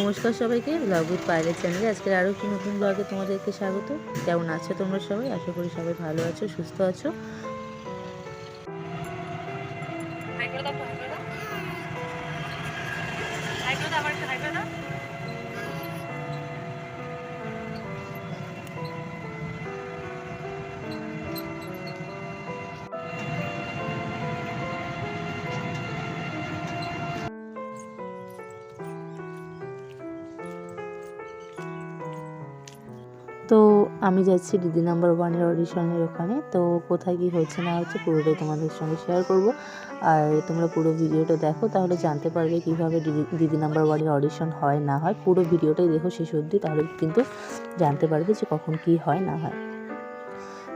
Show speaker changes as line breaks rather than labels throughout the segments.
নমস্কার সবাইকে blog with pilot চ্যানেলে আজকের আরও একটি নতুন ব্লগে তোমাদেরকে স্বাগত। কেমন আছো তোমরা সবাই? আশা করি সবাই ভালো আছো, সুস্থ আছো। তো আমি যাচ্ছি দিদি নাম্বার ওয়ানের অডিশনের ওখানে। তো কোথায় কী হচ্ছে না হচ্ছে পুরোটাই তোমাদের সঙ্গে শেয়ার করব। আর তোমরা পুরো ভিডিওটা দেখো, তাহলে জানতে পারবে কীভাবে দিদি দিদি নাম্বার ওয়ানের অডিশন হয় না হয়। পুরো ভিডিওটাই দেখো শেষ অবধি, তাহলে কিন্তু জানতে পারবে যে কখন কি হয় না হয়।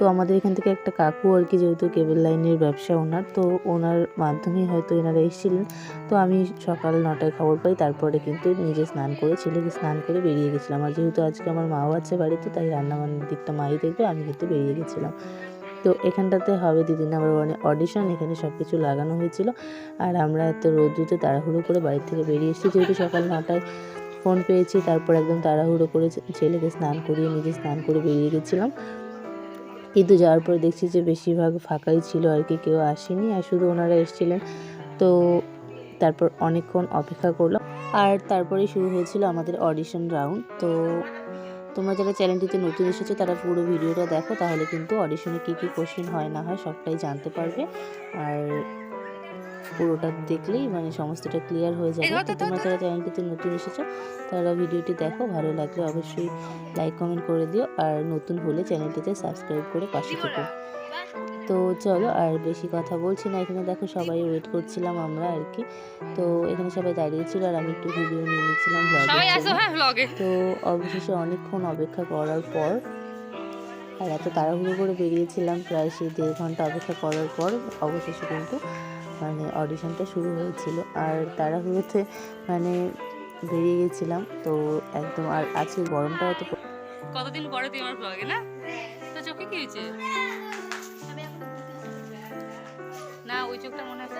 তো আমাদের এখান থেকে একটা কাকু আর কি যেহেতু কেবল লাইনের ব্যবসা ওনার, তো ওনার মাধ্যমেই হয়তো এনারা এসেছিলেন। তো আমি সকাল নটায় খবর পাই, তারপরে কিন্তু নিজে স্নান করে ছেলেকে স্নান করে বেরিয়ে গেছিলাম। আর যেহেতু আজকে আমার মাও আছে বাড়িতে, তাই রান্নাবান্নার দিকটা মাই দেখবে, আমি কিন্তু বেরিয়ে গেছিলাম। তো এখানটাতে হবে দিদি নাম্বার ওয়ানে অডিশন এখানে সব কিছু লাগানো হয়েছিল। আর আমরা এত রোদ্রুতে তাড়াহুড়ো করে বাড়ি থেকে বেরিয়ে এসেছি, যেহেতু সকাল নটায় ফোন পেয়েছি, তারপর একদম তাড়াহুড়ো করে ছেলেকে স্নান করিয়ে নিজে স্নান করে বেরিয়ে গেছিলাম। কিন্তু যাওয়ার পরে দেখছি যে বেশিরভাগ ফাঁকাই ছিল আর কি, কেউ আসেনি আর শুধু ওনারা এসেছিলেন। তো তারপর অনেকক্ষণ অপেক্ষা করলাম। আর তারপরে শুরু হয়েছিল আমাদের অডিশন রাউন্ড তো তোমরা যারা চ্যানেলটিতে নতুন এসেছ, তারা পুরো ভিডিওটা দেখো, তাহলে কিন্তু অডিশনে কী কী কোশ্চেন হয় না হয় সবটাই জানতে পারবে। আর পুরোটা দেখলেই মানে সমস্তটা ক্লিয়ার হয়ে যাবে। তো তোমরা যারা চ্যানেলটিতে নতুন এসেছ তারা ভিডিওটি দেখো ভালো লাগলে অবশ্যই লাইক কমেন্ট করে দিও আর নতুন হলে চ্যানেলটিতে সাবস্ক্রাইব করে পাশে থেকো। তো চলো আর বেশি কথা বলছি না। এখানে দেখো সবাই ওয়েট করছিলাম আমরা আর কি। তো এখানে সবাই দাঁড়িয়েছিল আর আমি একটু ভিডিও নিয়ে নিচ্ছিলাম।
হ্যাঁ ব্লগে
তো অবশেষে অনেকক্ষণ অপেক্ষা করার পর আর এত তাড়াহুড়ো করে বেরিয়েছিলাম প্রায় সেই দেড় ঘণ্টা অপেক্ষা করার পর অবশেষে কিন্তু মানে অডিশনটা শুরু হয়েছিল। আর তাড়াহুড়োতে মানে বেরিয়ে গেছিলাম, তো একদম আর আজকে গরমটা অত
কতদিন পরে তুই আমার ব্লগে না? তো চোখে কি হয়েছে? না, ওই চোখটা মনে আছে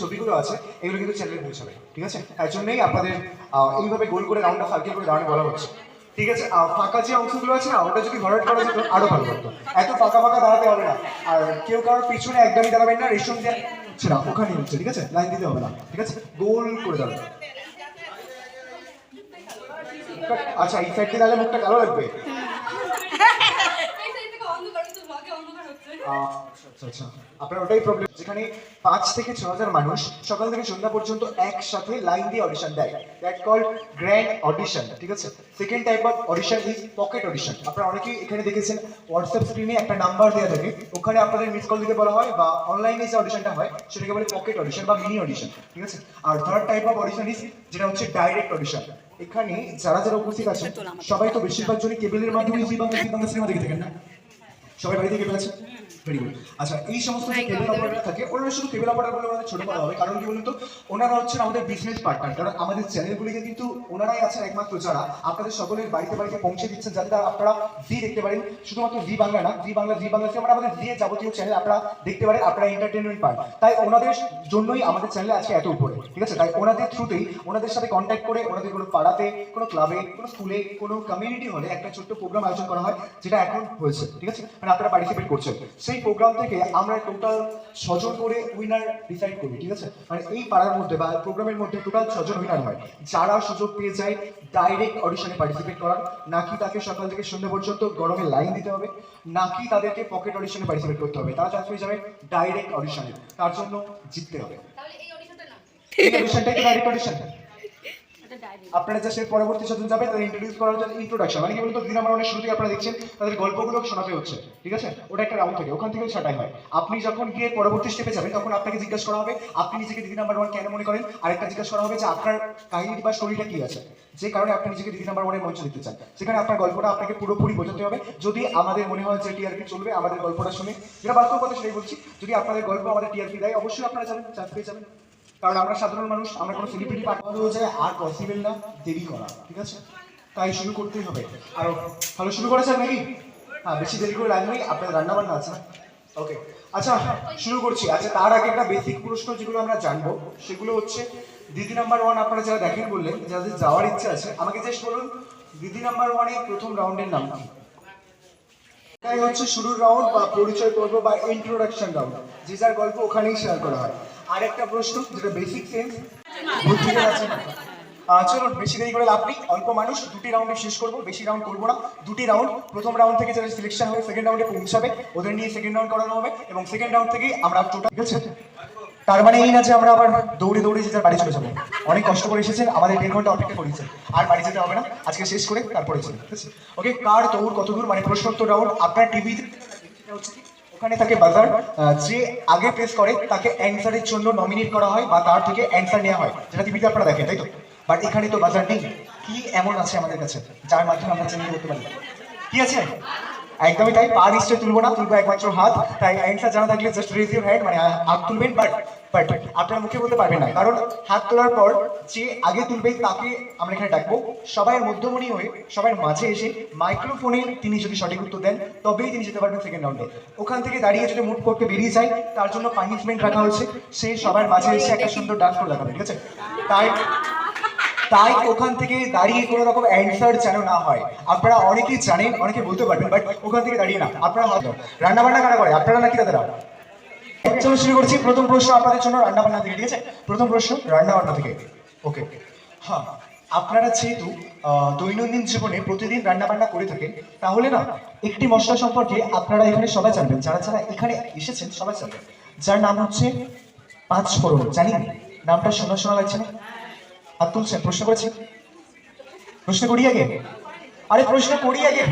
ছবিগুলো আছে, এগুলো কিন্তু ঠিক আছে? তাই জন্যই আপনাদের এইভাবে গোল করে বলা হচ্ছে। ঠিক আছে? ফাঁকা যে অংশগুলো আছে না, ওটা যদি ভরাট করা যেত, আরও ভালো হতো। এত ফাঁকা ফাঁকা দাঁড়াতে হবে না। আর কেউ কারোর পিছনে একদমই দাঁড়াবেন না রেশন দিয়ে ওখানে হচ্ছে, ঠিক আছে? লাইন দিতে হবে না, ঠিক আছে? গোল করে দাঁড়াবে আচ্ছা এই সাইড থেকে তাহলে মুখটা কালো লাগবে আহ, আচ্ছা আচ্ছা আপনার ওটাই প্রবলেম যেখানে পাঁচ থেকে ছ হাজার মানুষ সকাল থেকে সন্ধ্যা পর্যন্ত একসাথে লাইন দিয়ে অডিশন দেয়। দ্যাট কল গ্র্যান্ড অডিশন ঠিক আছে? Second type of audition is pocket audition আপনারা অনেকেই এখানে দেখেছেন হোয়াটসঅ্যাপ স্ক্রিনে একটা নাম্বার দেওয়া থাকে। ওখানে আপনাদের মিস কল দিতে বলা হয় বা অনলাইনে যে অডিশনটা হয়, সেটাকে বলে পকেট অডিশন বা মিনি অডিশন ঠিক আছে? আর third type of audition is যেটা হচ্ছে ডাইরেক্ট অডিশন এখানে যারা যারা উপস্থিত আছেন, সবাই তো বেশিরভাগ জনই কেবলের মাধ্যমে সিনেমা দেখে থাকেন না। সবাই আছে ভেরি গুড আচ্ছা এই সমস্ত যে কেবল অপারেটর থাকে ওনারা শুধু কেবল অপারেটর বলে আমাদের ছোট করা হবে। কারণ কি বলুন তো? ওনারা হচ্ছেন আমাদের বিজনেস পার্টনার কারণ আমাদের চ্যানেলগুলিকে কিন্তু ওনারাই আছেন একমাত্র যারা। আপনাদের সকলের বাড়িতে বাড়িতে পৌঁছে দিচ্ছেন যাতে আপনারা জি দেখতে পারেন। শুধুমাত্র জি বাংলা না জি বাংলা জি বাংলা আমরা আমাদের জি যাবতীয় চ্যানেল আপনারা দেখতে পারেন আপনারা এন্টারটেনমেন্ট পান। তাই ওনাদের জন্যই আমাদের চ্যানেল আজকে এত উপরে ঠিক আছে? তাই ওনাদের থ্রুতেই ওনাদের সাথে কন্ট্যাক্ট করে ওনাদের কোনো পাড়াতে কোনো ক্লাবে কোনো স্কুলে কোনো কমিউনিটি হলে একটা ছোট্ট প্রোগ্রাম আয়োজন করা হয় যেটা এখন হয়েছে ঠিক আছে? মানে আপনারা পার্টিসিপেট করছেন। সেই প্রোগ্রাম থেকে আমরা টোটাল ছজন করে উইনার ডিসাইড করি ঠিক আছে? মানে এই পাড়ার মধ্যে বা প্রোগ্রামের মধ্যে টোটাল ছজন উইনার হয়। যারা সুযোগ পেয়ে যায় ডাইরেক্ট অডিশনে পার্টিসিপেট করার। নাকি তাকে সকাল থেকে সন্ধ্যা পর্যন্ত গরমে লাইন দিতে হবে নাকি তাদেরকে পকেট অডিশনে পার্টিসিপেট করতে হবে। তারা চান্স পেয়ে যাবে ডাইরেক্ট অডিশনে তার জন্য জিততে হবে। এই অডিশনটাই তো ডাইরেক্ট অডিশন আপনারা জাস্ট এর পরবর্তী যখন যাবেন তাদের ইন্ট্রোডিউস করার জন্য ইন্ট্রোডাকশন মানে কি বলতো? দিন আমার অনেক শুরুতে আপনারা দেখছেন, তাদের গল্পগুলো শোনাতে হচ্ছে, ঠিক আছে? ওটা একটা রাউন্ড থাকে, ওখান থেকেও ছাটাই হয়। আপনি যখন গিয়ে পরবর্তী স্টেপে যাবেন, তখন আপনাকে জিজ্ঞাসা করা হবে, আপনি নিজেকে দিদি নাম্বার ওয়ান কেন মনে করেন? আরেকটা জিজ্ঞাসা করা হবে যে আপনার কাহিনী বা স্টোরিটা কি আছে? যে কারণে আপনি নিজেকে দিদি নাম্বার ওয়ানের মঞ্চ দিতে চান। সেখানে আপনার গল্পটা আপনাকে পুরোপুরি বোঝাতে হবে। যদি আমাদের মনে হয় যে টিআরপি চলবে, আমাদের গল্পটা শুনে, যেটা বাস্তব কথা সেটাই বলছি, যদি আপনাদের গল্প আমাদের টিআরপি দেয়, অবশ্যই আপনারা যাবেন চান্স পেয়ে যাবেন। কারণ আমরা সাধারণ মানুষ, আমরা কোনো সেলিব্রিটি হয়ে যায়, আর পসিবল না, দেরি করা, ঠিক আছে? তাই শুরু করতেই হবে। আর ভালো শুরু করেছেন নাকি? হ্যাঁ বেশি দেরি করে রান্নাই আপনাদের রান্না বান্না আছে? ওকে আচ্ছা শুরু করছি। আচ্ছা তার আগে একটা বেসিক প্রশ্ন যেগুলো আমরা জানব, সেগুলো হচ্ছে, দিদি নাম্বার ওয়ান আপনারা যারা দেখেন বললেন, যাদের যাওয়ার ইচ্ছা আছে, আমাকে জাস্ট বলুন, দিদি নাম্বার ওয়ানের প্রথম রাউন্ডের নাম কি? এটাই হচ্ছে শুরুর রাউন্ড বা পরিচয় পর্ব বা ইন্ট্রোডাকশন রাউন্ড যে যার গল্প ওখানেই শেয়ার করা হয়। আর একটা প্রশ্ন, যেটা বেসিক সেন্স বুদ্ধিতে আছে। চলুন, বেশি দেরি করে লাভ নেই, অল্প মানুষ, দুটি রাউন্ডে শেষ করব, বেশি রাউন্ড করব না। দুটি রাউন্ড প্রথম রাউন্ড থেকে যারা সিলেকশন হবে সেকেন্ড রাউন্ডে পৌঁছাবে ওদের নিয়ে সেকেন্ড রাউন্ড করানো হবে, এবং সেকেন্ড রাউন্ড থেকেই আমরা টোটাল ঠিক আছে? তার মানে এই না যে আমরা আবার দৌড়ে দৌড়ে যে যার বাড়ি চলে যাব। অনেক কষ্ট করে এসেছেন, আমাদের দেড় ঘণ্টা অপেক্ষা করিয়েছেন আর বাড়ি যেতে হবে না, আজকে শেষ করে তারপরে ঠিক আছে? ওকে কার দৌড় কত দূর? মানে প্রশ্নোত্তর রাউন্ড আপনার টিভিতে ওখানে তাকে বাজার যে আগে প্রেস করে, তাকে অ্যান্সারের জন্য নমিনেট করা হয় বা তার থেকে অ্যান্সার নেওয়া হয়। যেটা টিভিতে আপনারা দেখেন, তাই তো? বাট এখানে তো বাজার নেই। কি এমন আছে আমাদের কাছে, যার মাধ্যমে আমরা চেঞ্জ করতে পারি? কি আছে? একদমই তাই, পা নিশ্চয় তুলবো না, তুলবো একমাত্র হাত। তাই অ্যান্সার জানা থাকলে জাস্ট রেজ ইউর হ্যান্ড মানে হাত তুলবেন বাট বাট আপনার মুখে বলতে পারবেন না। কারণ হাত তোলার পর যে আগে তুলবে তাকে আমরা এখানে ডাকবো। সবাই মধ্যমণি হয়ে, সবার মাঝে এসে মাইক্রোফোনে তিনি যদি সঠিক উত্তর দেন, তবেই তিনি যেতে পারবেন সেকেন্ড রাউন্ডে ওখান থেকে দাঁড়িয়ে যদি মুখ করতে বেরিয়ে যায়, তার জন্য পানিশমেন্ট রাখা হয়েছে। সে সবার মাঝে এসে একটা সুন্দর ডান্স করে দেখাবে ঠিক আছে? তাই তাই ওখান থেকে দাঁড়িয়ে কোনো রকম অ্যান্সার যেন না হয়। আপনারা অনেকেই জানেন, অনেকে বলতে পারবেন বাট ওখান থেকে দাঁড়িয়ে না। আপনারা রান্না বান্না কারা করে? আপনারা নাকি দাদারা? চলো শুরু করছি। প্রথম প্রশ্ন আপনাদের জন্য রান্না বান্না থেকে ঠিক আছে? প্রথম প্রশ্ন রান্না বান্না থেকে। ওকে হ্যাঁ আপনারা যেহেতু দৈনন্দিন জীবনে প্রতিদিন রান্না বান্না করে থাকেন তাহলে না একটি মশলা সম্পর্কে আপনারা এখানে সবাই জানবেন যারা যারা এখানে এসেছেন সবাই জানবেন। যার নাম হচ্ছে পাঁচ ফোড়ন। জানি নামটা শোনা শোনা লাগছে না? হাত তুলছেন? প্রশ্ন করেছেন? প্রশ্ন করি আগে? আরে প্রশ্ন করি আগে।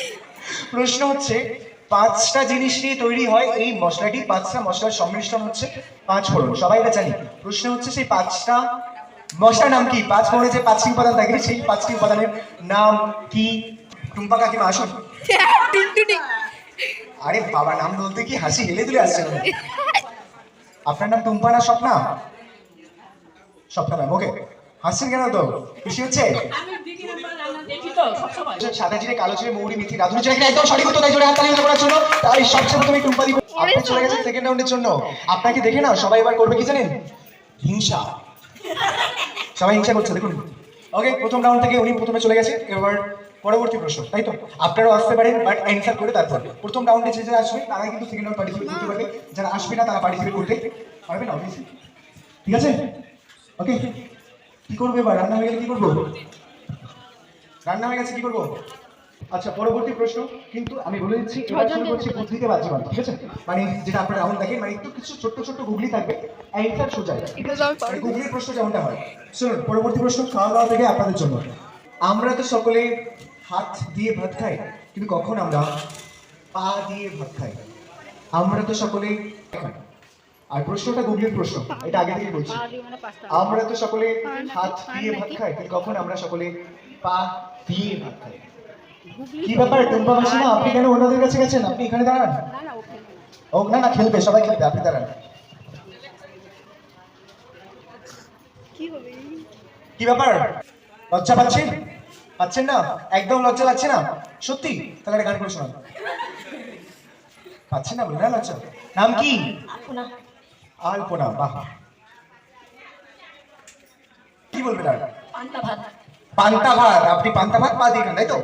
প্রশ্ন হচ্ছে পাঁচটা জিনিস নিয়ে তৈরি হয় এই মশলাটি। পাঁচটা মশলার সংমিশ্রণ হচ্ছে পাঁচ ফোড়ন। সবাই এটা জানি। প্রশ্ন হচ্ছে সেই পাঁচটা মশলার নাম কি? পাঁচ ফোড়নে যে পাঁচটি উপাদান থাকে, সেই পাঁচটি উপাদানের নাম কি? টুম্পা কাকিমা, আসুন। আরে বাবা, নাম বলতে কি হাসি হেলে তুলে আসছে আপনার নাম টুম্পা না স্বপ্না? স্বপ্না ম্যাম, ওকে। হাসছেন কেন তো? খুশি হচ্ছে? সাদা জিরে কালো জিরে মৌরি মিথি রাধুনি জিরে একদম সঠিক উত্তর তাই জোরে হাততালি হতে করার জন্য। তাই সবচেয়ে প্রথমে টুম্পা দিব আপনি চলে গেছেন সেকেন্ড রাউন্ডের জন্য। আপনাকে দেখে না সবাই এবার করবে কি জানেন? হিংসা। সবাই হিংসা করছে দেখুন। ওকে প্রথম রাউন্ড থেকে উনি প্রথমে চলে গেছে। এবার পরবর্তী প্রশ্ন তাই তো? আপনারাও আসতে পারেন বাট অ্যান্সার করে তারপর। প্রথম রাউন্ডে যে যারা আসবে তারা কিন্তু সেকেন্ড রাউন্ড পার্টিসিপেট করতে পারবে। যারা আসবে না তারা পার্টিসিপেট করতে পারবে না অবভিয়াসলি ঠিক আছে? ওকে কি করবে এবার? রান্না হয়ে গেলে কি করব? রান্না হয়ে গেছে কি করব? আচ্ছা পরবর্তী প্রশ্ন। কিন্তু আমি বলে দিচ্ছি বুদ্ধিতে ঠিক আছে? মানে যেটা আপনারা রাউন্ড দেখেন মানে একটু কিছু ছোট্ট ছোট্ট গুগলি থাকবে। অ্যান্সার সোজা। গুগলির প্রশ্ন যেমনটা হয়? শুনুন পরবর্তী প্রশ্ন খাওয়া দাওয়া থেকে আপনাদের জন্য। আমরা তো সকলে হাত দিয়ে ভাত খাই কিন্তু কখন আমরা পা দিয়ে ভাত খাই? আমরা তো সকলে খাই। আর প্রশ্নটা গুগলির প্রশ্ন এটা আগে থেকে বলছি। আমরা তো সকলে হাত দিয়ে ভাত খাই কিন্তু কখন আমরা সকলে পা দিয়ে ভাত খাই? কি ব্যাপার টুম্পা মাসি না আপনি কেন ওনাদের কাছে গেছেন? আপনি এখানে দাঁড়ান। ও না। না খেলবে সবাই খেলবে আপনি দাঁড়ান। কি ব্যাপার? লজ্জা পাচ্ছেন? পাচ্ছেন না? একদম লজ্জা লাগছে না? সত্যি? তাহলে একটা গান করে শোনান। পাচ্ছেন না বললেন না লজ্জা। নাম কি? আলপনা বাহ। কি বলবেন আর? পান্তা ভাত। আপনি পান্তা ভাত পা দিয়ে খান তাই তো?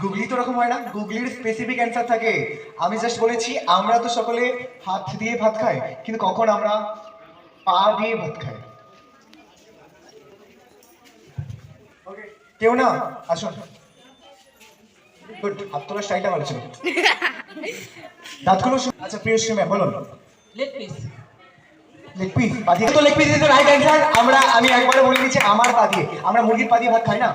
গুগলি তো ওরকম হয় না গুগলির স্পেসিফিক অ্যান্সার থাকে। আমি জাস্ট বলেছি আমরা তো সকলে হাত দিয়ে ভাত খাই কিন্তু কখন আমরা পা দিয়ে ভাত খাই? কেউ না? আসুন। গুড হাত তোলার স্টাইলটা ভালো ছিল। দাঁতগুলো আচ্ছা প্রিয় ম্যাম বলুন।
লেগ পিস
লেগ পিস পা দিয়ে তো leg piece is right answer আমরা আমি একবারে বলে দিচ্ছি আমার পা দিয়ে। আমরা মুরগির পা দিয়ে ভাত খাই না?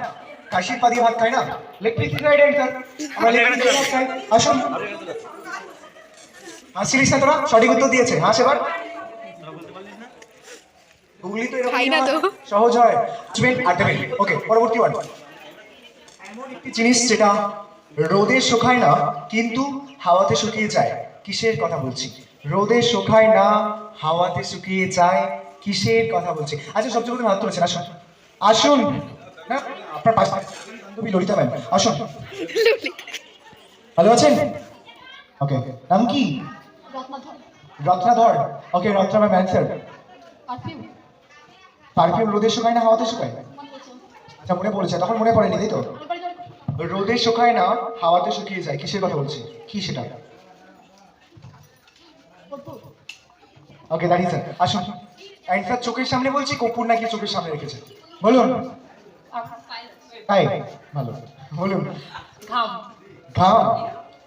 কাশির পা দিয়ে ভাত খাই না? লেগ পিস রাইট অ্যান্সার আমরা লেগ পিস ভাত খাই। আসুন। হাসিলিস না তোরা সঠিক উত্তর দিয়েছে। হাস এবার গুগলি তো এরকম সহজ হয়। আসবেন আর ওকে পরবর্তী ওয়ার্ড এমন একটি জিনিস যেটা রোদে শুকায় না, কিন্তু হাওয়াতে শুকিয়ে যায়। কিসের কথা বলছি? রোদে শুকায় না, হাওয়াতে শুকিয়ে যায়, কিসের কথা বলছি? আচ্ছা সবচেয়ে প্রথমে হাত তুলেছেন, আসুন। আসুন। না, আপনার পাশে। বান্ধবী ললিতা ম্যাম, আসুন। ভালো আছেন? ওকে, নাম কি? Ratnadhar. Okay, Ratna ma'am answer perfume রোদে শুকায় না, হাওয়াতে শুকায়? আচ্ছা মনে পড়েছে, তখন মনে পড়েনি, তাই তো? রোদে শুকায় না হাওয়াতে শুকিয়ে যায়। কিসের কথা বলছি? কি সেটা? ওকে দাঁড়িয়ে স্যার আসুন। অ্যান্সার চোখের সামনে বলছি কপুর নাকি চোখের সামনে রেখেছে? বলুন। তাই ভালো। বলুন।
ঘাম।
ঘাম?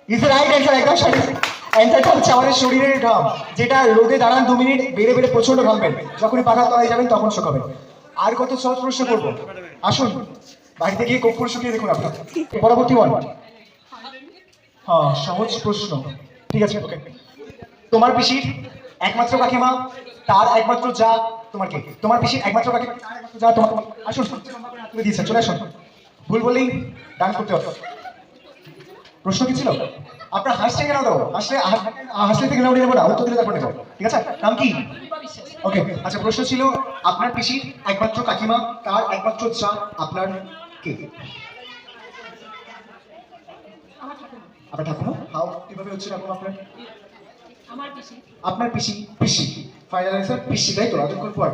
ইজ রাইট অ্যান্সার একদম সঠিক। অ্যান্সারটা হচ্ছে আমাদের শরীরের ঘাম যেটা রোদে দাঁড়ান দু মিনিট বেড়ে বেড়ে প্রচণ্ড ঘামবেন যখনই পাখার তলায় যাবেন তখন শুকাবেন। আর কত সহজ প্রশ্ন করব? আসুন। বাড়িতে গিয়ে কপুর শুকিয়ে দেখুন আপনার পরবর্তী ওয়ান হ্যাঁ সহজ প্রশ্ন। ঠিক আছে ওকে তোমার পিসির একমাত্র কাকিমা, তার একমাত্র যা, তোমার কে? তোমার পিসির একমাত্র কাকিমা যা, তোমার আসুন তুমি দিয়েছেন চলে আসুন। ভুল বললেই ডান্স করতে হবে। প্রশ্ন কি ছিল? আপনার হাসছে কেন দাও? হাসলে হাসলে থেকে নাও নেব না, উত্তর দিলে তারপর ঠিক আছে? নাম কি? ওকে আচ্ছা প্রশ্ন ছিল, আপনার পিসির একমাত্র কাকিমা, তার একমাত্র চা আপনার কে? আপনার ঠাকুমা। হাও কীভাবে হচ্ছে ঠাকুমা আপনার? আপনার পিসি পিসি। ফাইনাল অ্যান্সার পিসি তাই তো? রাজক্ষণ পর।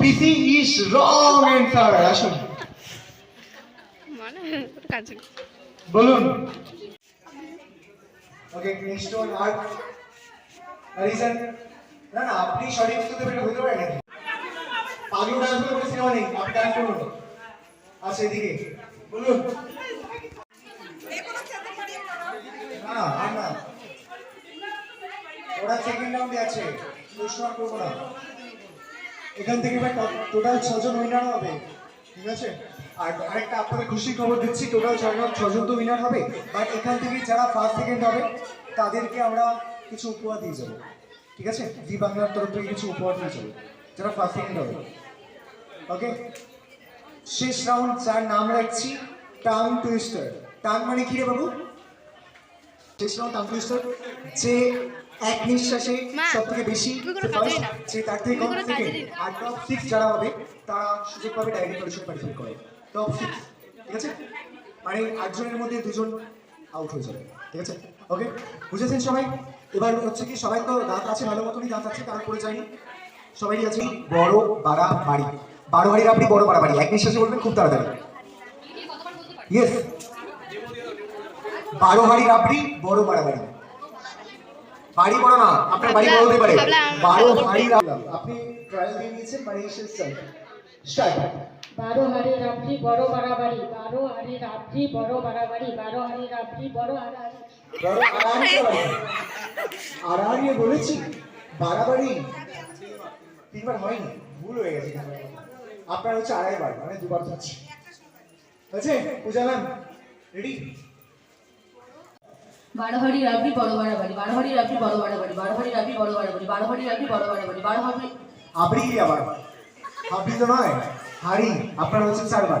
পিসি ইজ রং অ্যান্সার আসুন। বলুন। ওকে নেক্সট ওয়ান আর রিজন না না আপনি সঠিক উত্তর দেবেন হতে পারে নাকি? পাগলু ডান্স করে সিনেমা নেই আপনি ডান্স করুন। আচ্ছা এদিকে। বলুন। ওরা সেকেন্ড আছে। প্রশ্ন আর করব এখান থেকে ভাই টোটাল ছজন উইনার হবে। ঠিক আছে? আর আরেকটা আপনাদের খুশির খবর দিচ্ছি টোটাল ছজন ছজন তো উইনার হবে। বাট এখান থেকে যারা ফার্স্ট সেকেন্ড হবে, তাদেরকে আমরা কিছু উপহার দিয়ে যাব। ঠিক আছে? জি বাংলার তরফ থেকে কিছু উপহার দিয়ে যাব। যারা ফার্স্ট সেকেন্ড হবে। ওকে শেষ রাউন্ড যার নাম রাখছি টাং টুইস্টার। টাং মানে কি রে বাবু? শেষ রাউন্ড টাং টুইস্টার। যে এক নিঃশ্বাসে সব থেকে বেশি যে তার থেকে কম
না।
আর টপ সিক্স যারা হবে তারা সুযোগ পাবে ডাইরেক্ট অডিশন পার্টিসিপেট করে। টপ সিক্স ঠিক আছে? মানে আটজনের মধ্যে দুজন আউট হয়ে যাবে ঠিক আছে? ওকে বুঝেছেন সবাই? এবার হচ্ছে কি সবাই তো দাঁত আছে ভালো মতনই দাঁত আছে তারপরে যাইনি সবাই আছে বড় বাড়া বাড়ি। বারো বাড়ির আপনি বড় বাড়া বাড়ি এক নিঃশ্বাসে বলবেন খুব তাড়াতাড়ি। ইয়েস বারো হাড়ি রাবড়ি বড় বাড়া বাড়ি বাড়ি না আপনার বাড়ি বড় হতে পারে। বারো হাড়ি আপনি ট্রায়াল দিয়ে নিয়েছেন মানে শেষ স্টার্ট
বারো হাড়ি রাবড়ি বড় বাড়াবাড়ি বারো হাড়ি রাবড়ি বড় বাড়াবাড়ি বারো হাড়ি রাবড়ি বড় হাড়াহাড়ি
বলেছি বাড়াবাড়ি। তিনবার হয়নি ভুল হয়ে গেছে। আপনার হচ্ছে আড়াই বার মানে দুবার হচ্ছে আছে পূজা ম্যাম রেডি
বারোহারি রাবড়ি বড় বাড়াবাড়ি বারোহারি রাবড়ি বড় বাড়াবাড়ি বারোহারি রাবড়ি বড় বাড়াবাড়ি বারোহারি রাবড়ি বড় বাড়াবাড়ি বারো হাবড়ি
আবরি কি আবার। হাবড়ি তো নয় হাড়ি আপনার হচ্ছে চারবার।